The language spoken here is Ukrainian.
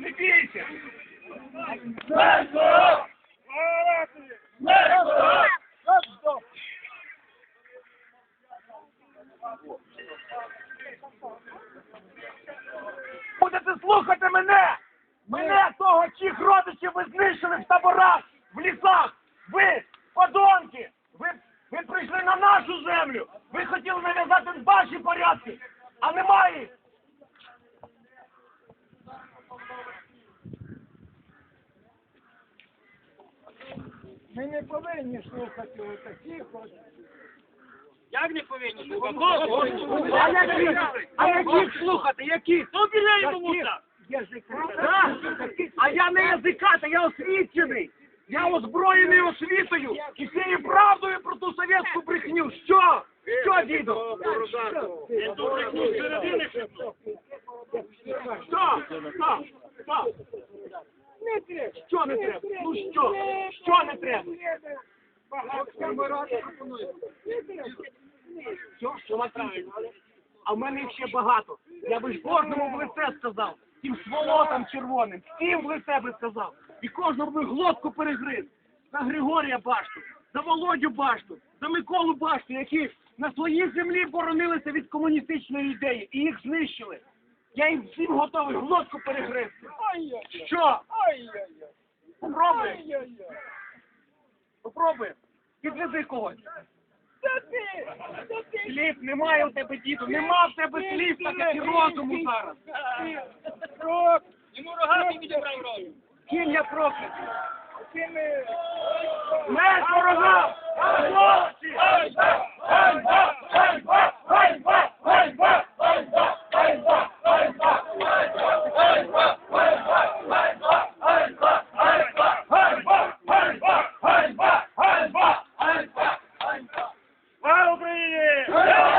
не бійся! Будете слухати мене! Мене, того, чиїх родичів ви знищили в таборах, в лісах! Ви, подонки! Ви, ви прийшли на нашу землю! Ви хотіли нав'язати ваші порядки, а немає! їх! Ми не повинні слухати отаких от. Як не повинні? А яких, а яких слухати? Яких? Ну, біля йому? А я не язиката, я освічений. Я озброєний освітою і цією правдою про ту совєтську брехню. Що? Що, діду? Він тут брехню середини. Що? Що? Що? Не треба. Що не треба? Ну що? Що не треба? Багато камерати пропонують. Не. Що? Треба? А в мене їх ще багато. Я би ж кожному в лице сказав. Тим сволотам червоним. Всім в лице би сказав. І кожному би глотку перегриз. За Григорія Башту, за Володю Башту, за Миколу Башту, які на своїй землі боронилися від комуністичної ідеї і їх знищили. Я їм всім готовий глотку перегризти. Що? Попробуй. Попробуй. Підвези когось. Та ти, та ти. Слів немає у тебе, діду. Нема в тебе слів, так як і розуму зараз. Крок. Йому рогатий відібрав рогу. Ким я проклятий? Ти не... Смерть ворогам! Хлопці! Ганьба! Ганьба! Ганьба!